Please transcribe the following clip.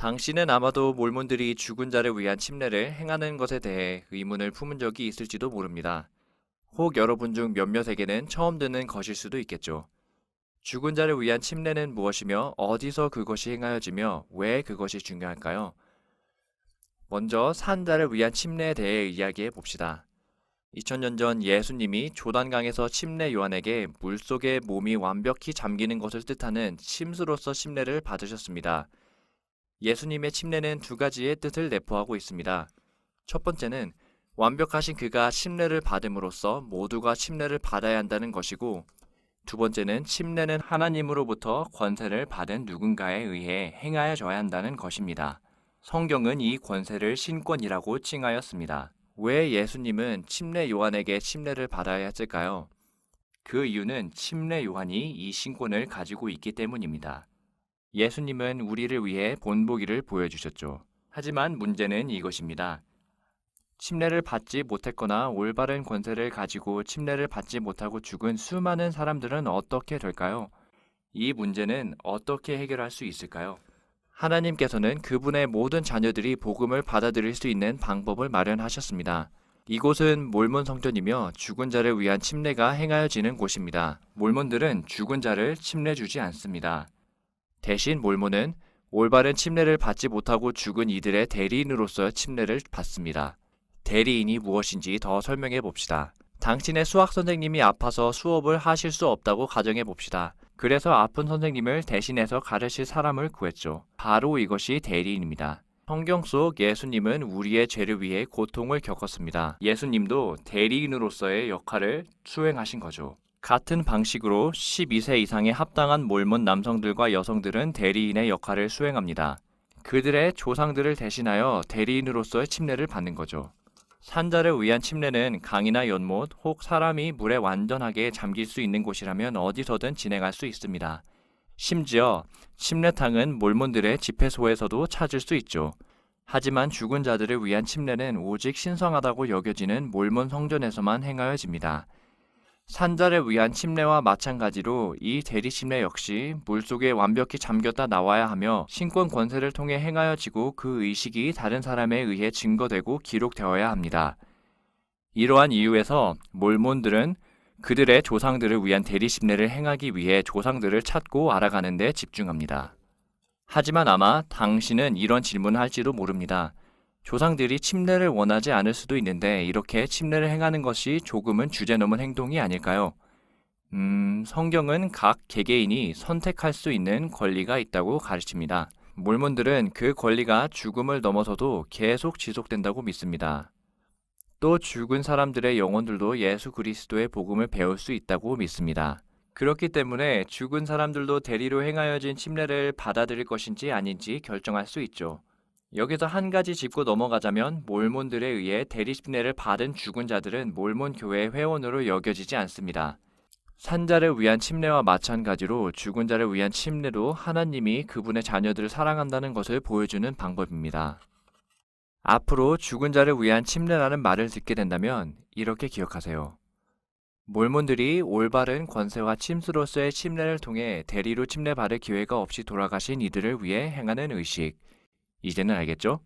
당신은 아마도 몰몬들이 죽은 자를 위한 침례를 행하는 것에 대해 의문을 품은 적이 있을지도 모릅니다. 혹 여러분 중 몇몇에게는 처음 듣는 것일 수도 있겠죠. 죽은 자를 위한 침례는 무엇이며 어디서 그것이 행하여지며 왜 그것이 중요할까요? 먼저 산 자를 위한 침례에 대해 이야기해 봅시다. 2000년 전 예수님이 조단강에서 침례 요한에게 물속에 몸이 완벽히 잠기는 것을 뜻하는 침수로서 침례를 받으셨습니다. 예수님의 침례는 두 가지의 뜻을 내포하고 있습니다. 첫 번째는 완벽하신 그가 침례를 받음으로써 모두가 침례를 받아야 한다는 것이고 두 번째는 침례는 하나님으로부터 권세를 받은 누군가에 의해 행하여져야 한다는 것입니다. 성경은 이 권세를 신권이라고 칭하였습니다. 왜 예수님은 침례 요한에게 침례를 받아야 했을까요? 그 이유는 침례 요한이 이 신권을 가지고 있기 때문입니다. 예수님은 우리를 위해 본보기를 보여주셨죠. 하지만 문제는 이것입니다. 침례를 받지 못했거나 올바른 권세를 가지고 침례를 받지 못하고 죽은 수많은 사람들은 어떻게 될까요? 이 문제는 어떻게 해결할 수 있을까요? 하나님께서는 그분의 모든 자녀들이 복음을 받아들일 수 있는 방법을 마련하셨습니다. 이곳은 몰몬 성전이며 죽은 자를 위한 침례가 행하여지는 곳입니다. 몰몬들은 죽은 자를 침례 주지 않습니다. 대신 몰몬은 올바른 침례를 받지 못하고 죽은 이들의 대리인으로서 침례를 받습니다. 대리인이 무엇인지 더 설명해 봅시다. 당신의 수학 선생님이 아파서 수업을 하실 수 없다고 가정해 봅시다. 그래서 아픈 선생님을 대신해서 가르칠 사람을 구했죠. 바로 이것이 대리인입니다. 성경 속 예수님은 우리의 죄를 위해 고통을 겪었습니다. 예수님도 대리인으로서의 역할을 수행하신 거죠. 같은 방식으로 12세 이상의 합당한 몰몬 남성들과 여성들은 대리인의 역할을 수행합니다. 그들의 조상들을 대신하여 대리인으로서의 침례를 받는 거죠. 산자를 위한 침례는 강이나 연못 혹 사람이 물에 완전하게 잠길 수 있는 곳이라면 어디서든 진행할 수 있습니다. 심지어 침례탕은 몰몬들의 집회소에서도 찾을 수 있죠. 하지만 죽은 자들을 위한 침례는 오직 신성하다고 여겨지는 몰몬 성전에서만 행하여집니다. 산자를 위한 침례와 마찬가지로 이 대리 침례 역시 물속에 완벽히 잠겼다 나와야 하며 신권 권세를 통해 행하여지고 그 의식이 다른 사람에 의해 증거되고 기록되어야 합니다. 이러한 이유에서 몰몬들은 그들의 조상들을 위한 대리 침례를 행하기 위해 조상들을 찾고 알아가는 데 집중합니다. 하지만 아마 당신은 이런 질문을 할지도 모릅니다. 조상들이 침례를 원하지 않을 수도 있는데 이렇게 침례를 행하는 것이 조금은 주제넘은 행동이 아닐까요? 음, 성경은 각 개개인이 선택할 수 있는 권리가 있다고 가르칩니다. 몰몬들은 그 권리가 죽음을 넘어서도 계속 지속된다고 믿습니다. 또 죽은 사람들의 영혼들도 예수 그리스도의 복음을 배울 수 있다고 믿습니다. 그렇기 때문에 죽은 사람들도 대리로 행하여진 침례를 받아들일 것인지 아닌지 결정할 수 있죠. 여기서 한 가지 짚고 넘어가자면 몰몬들에 의해 대리 침례를 받은 죽은 자들은 몰몬 교회의 회원으로 여겨지지 않습니다. 산자를 위한 침례와 마찬가지로 죽은 자를 위한 침례도 하나님이 그분의 자녀들을 사랑한다는 것을 보여주는 방법입니다. 앞으로 죽은 자를 위한 침례라는 말을 듣게 된다면 이렇게 기억하세요. 몰몬들이 올바른 권세와 침수로서의 침례를 통해 대리로 침례받을 기회가 없이 돌아가신 이들을 위해 행하는 의식. 이제는 알겠죠?